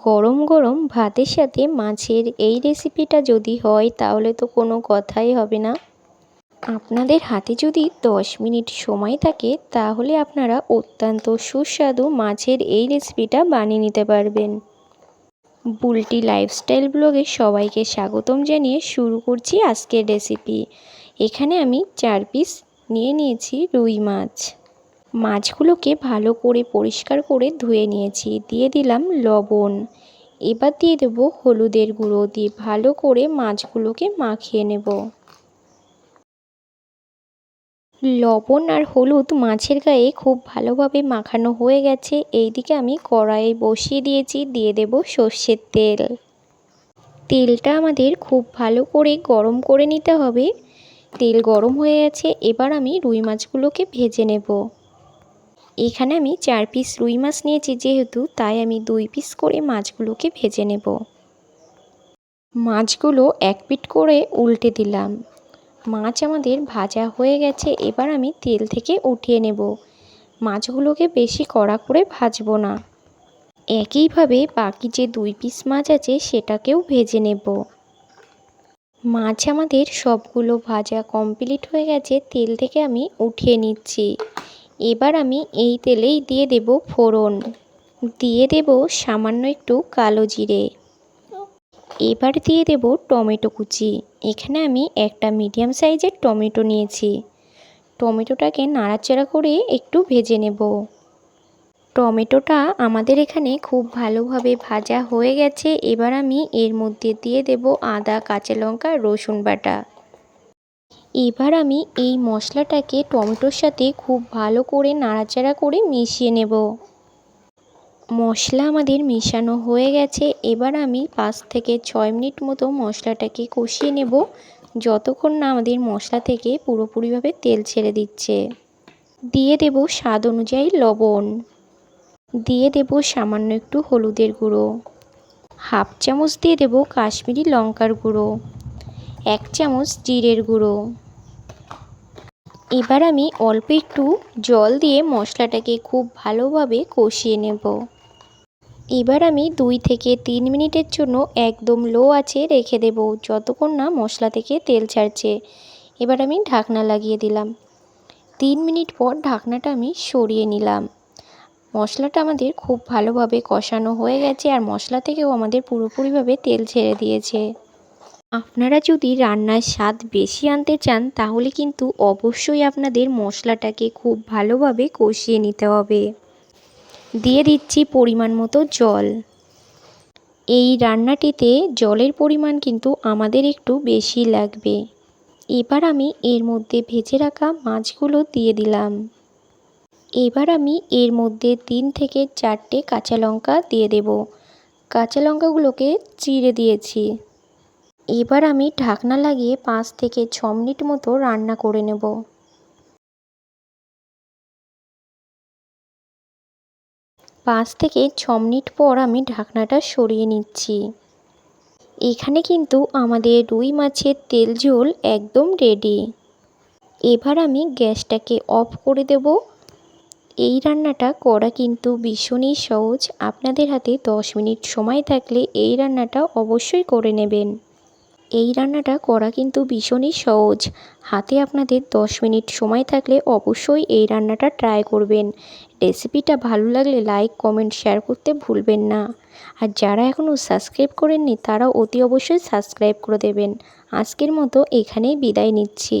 গরম গরম ভাতের সাথে মাছের এই রেসিপিটা যদি হয়, তাহলে তো কোনো কথাই হবে না। আপনাদের হাতে যদি দশ মিনিট সময় থাকে, তাহলে আপনারা অত্যন্ত সুস্বাদু মাছের এই রেসিপিটা বানিয়ে নিতে পারবেন। বুলটি লাইফস্টাইল ব্লগে সবাইকে স্বাগতম জানিয়ে শুরু করছি আজকের রেসিপি এখানে আমি চার পিস নিয়ে নিয়েছি রুই মাছ। মাছগুলোকে ভালো করে পরিষ্কার করে ধুয়ে নিয়েছি। দিয়ে দিলাম লবণ। এবার দিয়ে দেব হলুদের গুঁড়ো। দিয়ে ভালো করে মাছগুলোকে মাখিয়ে নেব। লবণ আর হলুদ মাছের গায়ে খুব ভালোভাবে মাখানো হয়ে গেছে। এইদিকে আমি কড়াইয়ে বসিয়ে দিয়েছি। দিয়ে দেব সর্ষের তেল। তেলটা আমাদের খুব ভালো করে গরম করে নিতে হবে। তেল গরম হয়ে গেছে। এবার আমি রুই মাছগুলোকে ভেজে নেব। এখানে আমি চার পিস রুই মাছ নিয়েছি যেহেতু, তাই আমি দুই পিস করে মাছগুলোকে ভেজে নেব। মাছগুলো এক পিট করে উল্টে দিলাম। মাছ আমাদের ভাজা হয়ে গেছে, এবার আমি তেল থেকে উঠিয়ে নেব। মাছগুলোকে বেশি কড়া করে ভাজবো না। একইভাবে বাকি যে দুই পিস মাছ আছে, সেটাকেও ভেজে নেব। মাছ আমাদের সবগুলো ভাজা কমপ্লিট হয়ে গেছে, তেল থেকে আমি উঠিয়ে নিচ্ছি। এবার আমি এই তেলেই দিয়ে দেব ফোড়ন। দিয়ে দেব সামান্য একটু কালো জিরে। এবার দিয়ে দেব টমেটো কুচি। এখানে আমি একটা মিডিয়াম সাইজের টমেটো নিয়েছি। টমেটোটাকে নাড়াচাড়া করে একটু ভেজে নেব। টমেটোটা আমাদের এখানে খুব ভালোভাবে ভাজা হয়ে গেছে। এবার আমি এর মধ্যে দিয়ে দেব আদা, কাঁচা লঙ্কা, রসুন বাটা। এবার আমি এই মশলাটাকে টমেটোর সাথে খুব ভালো করে নাড়াচাড়া করে মিশিয়ে নেব। মশলা আমাদের মিশানো হয়ে গেছে। এবার আমি পাঁচ থেকে ছয় মিনিট মতো মশলাটাকে কষিয়ে নেব। যতক্ষণ না আমাদের মশলা থেকে পুরোপুরিভাবে তেল ছেড়ে দিচ্ছে। দিয়ে দেব স্বাদ অনুযায়ী লবণ। দিয়ে দেব সামান্য একটু হলুদের গুঁড়ো। হাফ চামচ দিয়ে দেব কাশ্মীরি লঙ্কার গুঁড়ো। এক চামচ জিরের গুঁড়ো। এবার আমি অল্প একটু জল দিয়ে মশলাটাকে খুব ভালোভাবে কষিয়ে নেব। এবার আমি দুই থেকে তিন মিনিটের জন্য একদম লো আছে রেখে দেব যতক্ষণ না মশলা থেকে তেল ছাড়ছে। এবার আমি ঢাকনা লাগিয়ে দিলাম। তিন মিনিট পর ঢাকনাটা আমি সরিয়ে নিলাম। মশলাটা আমাদের খুব ভালোভাবে কষানো হয়ে গেছে আর মশলা থেকেও আমাদের পুরোপুরিভাবে তেল ছেড়ে দিয়েছে। আপনারা যদি রান্নার স্বাদ বেশি আনতে চান, তাহলে কিন্তু অবশ্যই আপনাদের মশলাটাকে খুব ভালোভাবে কষিয়ে নিতে হবে। দিয়ে দিচ্ছি পরিমাণ মতো জল। এই রান্নাটিতে জলের পরিমাণ কিন্তু আমাদের একটু বেশি লাগবে। এবার আমি এর মধ্যে ভেজে রাখা মাছগুলো দিয়ে দিলাম। এবার আমি এর মধ্যে তিন থেকে চারটে কাঁচা লঙ্কা দিয়ে দেব। কাঁচা লঙ্কাগুলোকে চিড়ে দিয়েছি। এবার আমি ঢাকনা লাগিয়ে পাঁচ থেকে ছ মিনিট মতো রান্না করে নেব। পাঁচ থেকে ছ মিনিট পর আমি ঢাকনাটা সরিয়ে নিচ্ছি। এখানে কিন্তু আমাদের রুই মাছের তেল ঝোল একদম রেডি এবার আমি গ্যাসটাকে অফ করে দেব। এই রান্নাটা করা কিন্তু ভীষণই সহজ। আপনাদের হাতে দশ মিনিট সময় থাকলে এই রান্নাটা অবশ্যই করে নেবেন। এই রান্নাটা করা কিন্তু ভীষণই সহজ। হাতে আপনাদের দশ মিনিট সময় থাকলে অবশ্যই এই রান্নাটা ট্রাই করবেন। রেসিপিটা ভালো লাগলে লাইক কমেন্ট শেয়ার করতে ভুলবেন না। আর যারা এখনও সাবস্ক্রাইব করেননি তারা অতি অবশ্যই সাবস্ক্রাইব করে দেবেন। আজকের মতো এখানেই বিদায় নিচ্ছি।